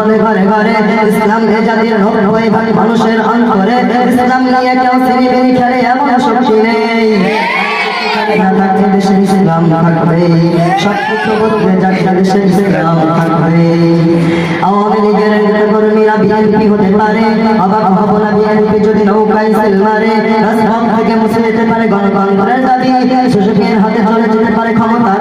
জীবন ঘরে ঘরে ইসলাম এ জাতির হোক হয়ে মানুষের অন্তরে। ইসলাম নিয়ে কেউ তিনি বেরি খেলে এমন শক্তি নেই। গণতন্ত্রের দাবি। সুশীলের হাতে হলে যেতে পারে ক্ষমতার